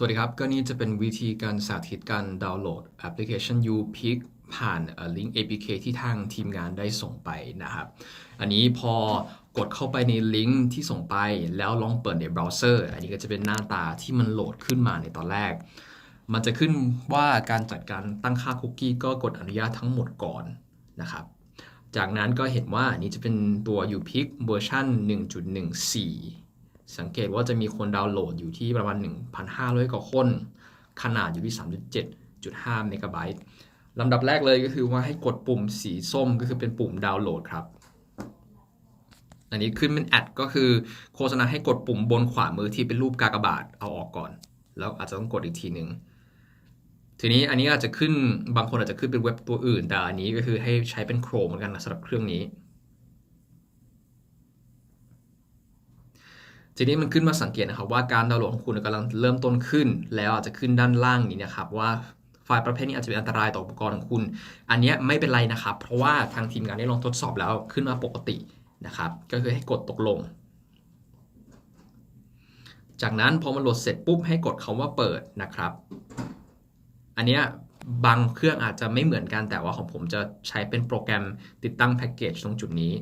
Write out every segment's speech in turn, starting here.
สวัสดีครับ ก็นี่จะเป็นวิธีการสาธิตการดาวน์โหลดแอปพลิเคชัน YouPick ผ่านลิงก์ APK ที่ทางทีมงานได้ส่งไปนะครับ อันนี้พอกดเข้าไปในลิงก์ที่ส่งไปแล้วลองเปิดในเบราว์เซอร์ อันนี้ก็จะเป็นหน้าตาที่มันโหลดขึ้นมาในตอนแรก มันจะขึ้นว่าการจัดการตั้งค่าคุกกี้ก็กดอนุญาตทั้งหมดก่อนนะครับ จากนั้นก็เห็นว่าอันนี้จะเป็นตัว YouPick เวอร์ชัน1.14 สังเกตว่าจะมีคนดาวน์โหลดอยู่ที่ประมาณ 1,500 กว่าคน ขนาดอยู่ที่ 37.5 เมกะไบต์ลำดับแรกเลยก็คือว่าให้กดปุ่มสีส้มก็คือเป็นปุ่มดาวน์โหลดครับ อันนี้ขึ้นเป็นแอดก็คือโฆษณาให้กดปุ่มบนขวามือที่เป็นรูปกากบาทเอาออกก่อน แล้วอาจจะต้องกดอีกทีหนึ่งทีนี้อันนี้อาจจะขึ้นบางคนอาจจะขึ้นเป็นเว็บตัวอื่น แต่อันนี้ก็คือให้ใช้เป็น Chrome เหมือนกันนะสำหรับเครื่องนี้ ทีนี้มันขึ้นมาสังเกตนะครับว่าการดาวน์โหลดของคุณกำลังเริ่มต้นขึ้น แล้วอาจจะขึ้นด้านล่างนี้นะครับว่าไฟล์ประเภทนี้อาจจะเป็นอันตรายต่ออุปกรณ์ของคุณ อันนี้ไม่เป็นไรนะครับ เพราะว่าทางทีมงานได้ลองทดสอบแล้วขึ้นมาปกตินะครับ ก็คือให้กดตกลง จากนั้นพอมันโหลดเสร็จปุ๊บให้กดคาว่าเปิดนะครับ อันนี้บางเครื่องอาจจะไม่เหมือนกันแต่ว่าของผมจะใช้เป็นโปรแกรมติดตั้งแพ็กเกจตรงจุดนี้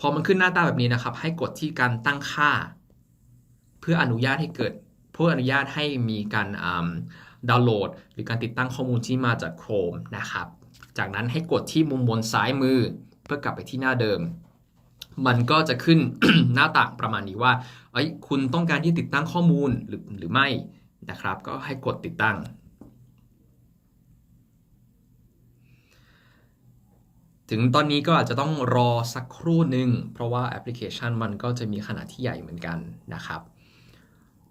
พอมันขึ้นหน้าตาแบบนี้นะครับ ให้กดที่การตั้งค่า เพื่ออนุญาตให้เกิด เพื่ออนุญาตให้มีการดาวน์โหลด หรือการติดตั้งข้อมูลที่มาจาก Chrome นะครับ จากนั้นให้กดที่มุมบนซ้ายมือ เพื่อกลับไปที่หน้าเดิม มันก็จะขึ้นหน้าต่างประมาณนี้ว่า เอ้ย คุณต้องการที่ติดตั้งข้อมูลหรือหรือไม่นะครับ ก็ให้กดติดตั้ง ถึงตอนนี้ก็อาจจะต้องรอสักครู่หนึ่งเพราะว่าแอปพลิเคชันมันก็จะมีขนาดที่ใหญ่เหมือนกันนะครับ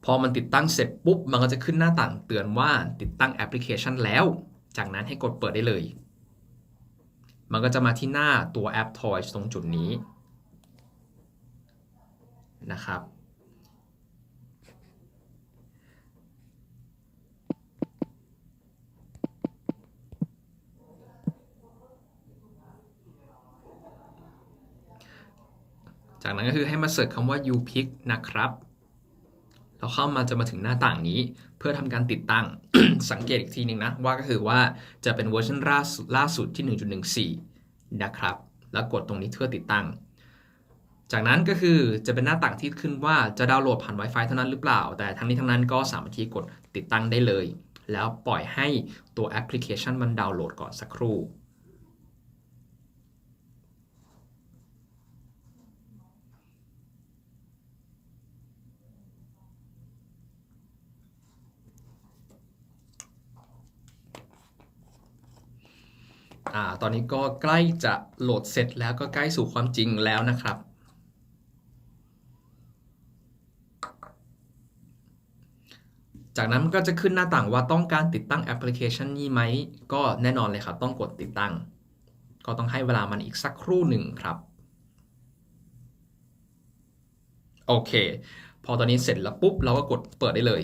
พอมันติดตั้งเสร็จปุ๊บ มันก็จะขึ้นหน้าต่างเตือนว่าติดตั้งแอปพลิเคชันแล้ว จากนั้นให้กดเปิดได้เลย มันก็จะมาที่หน้าตัวแอป Toys ตรงจุดนี้นะครับ จากนั้นก็คือให้มาเสิร์ชคำว่า upick นะครับแล้วเข้ามาจะมาถึงหน้าต่างนี้ เพื่อทำการติดตั้ง สังเกตอีกทีหนึ่งนะ ว่าก็คือว่าจะเป็นเวอร์ชันล่าสุดล่าสุดที่ 1.14 นะครับ แล้วกดตรงนี้เพื่อติดตั้ง จากนั้นก็คือจะเป็นหน้าต่างที่ขึ้นว่าจะดาวน์โหลดผ่าน Wi-Fi เท่านั้นหรือเปล่า แต่ทั้งนี้ทั้งนั้นก็สามารถที่กดติดตั้งได้เลย แล้วปล่อยให้ตัวแอปพลิเคชันมันดาวน์โหลดก่อนสักครู่ อ่าตอนนี้ก็ใกล้จะโหลดเสร็จแล้วก็ใกล้สู่ความจริงแล้วนะครับ จากนั้นก็จะขึ้นหน้าต่างว่าต้องการติดตั้งแอปพลิเคชันนี้ไหม ก็แน่นอนเลยครับ ต้องกดติดตั้ง ก็ต้องให้เวลามันอีกสักครู่หนึ่งครับ โอเค พอตอนนี้เสร็จแล้วปุ๊บ เราก็กดเปิดได้เลย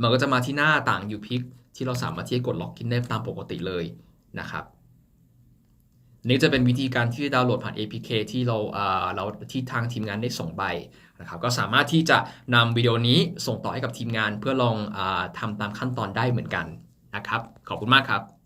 มันก็จะมาที่หน้าต่าง UPick ที่เราสามารถที่จะกดล็อกอินได้ตามปกติเลย นะครับนี่จะเป็นวิธีการที่ดาวน์โหลดผ่าน APK ที่เราเราที่ทางทีมงานได้ส่งไปนะครับก็สามารถที่จะนำวิดีโอนี้ส่งต่อให้กับทีมงานเพื่อลองอทำตามขั้นตอนได้เหมือนกันนะครับ ขอบคุณมากครับ